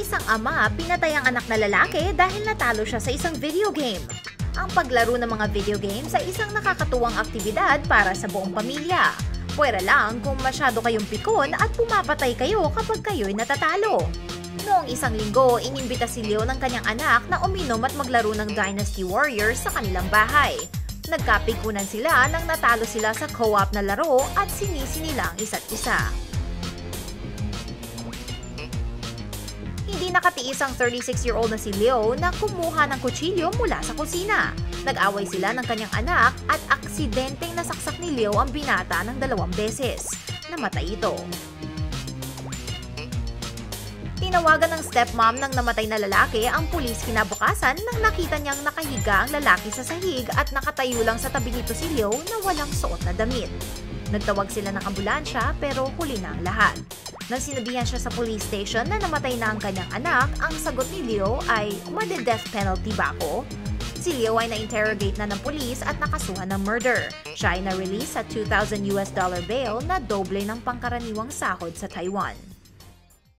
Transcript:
Isang ama pinatay ang anak na lalaki dahil natalo siya sa isang video game. Ang paglaro ng mga video games ay isang nakakatuwang aktibidad para sa buong pamilya. Pwera lang kung masyado kayong pikon at pumapatay kayo kapag kayo'y natatalo. Noong isang linggo, inimbita si Leo ng kanyang anak na uminom at maglaro ng Dynasty Warriors sa kanilang bahay. Nagkapikunan sila nang natalo sila sa co-op na laro at sinisi nila ang isa't isa. Hindi nakatiis ang 36-year-old na si Leo na kumuha ng kutsilyo mula sa kusina. Nag-away sila ng kanyang anak at aksidenteng nasaksak ni Leo ang binata ng dalawang beses. Namatay ito. Tinawagan ng stepmom ng namatay na lalaki ang pulis kinabukasan nang nakita niyang nakahiga ang lalaki sa sahig at nakatayo lang sa tabi nito si Leo na walang suot na damit. Nagtawag sila ng ambulansya pero huli na ang lahat. Nang sinabihan siya sa police station na namatay na ang kanyang anak, ang sagot ni Leo ay, made-death penalty ba ako? Si Leo ay na-interrogate na ng pulis at nakasuhan ng murder. Siya ay na-release sa 2,000 US dollar bail na doble ng pangkaraniwang sahod sa Taiwan.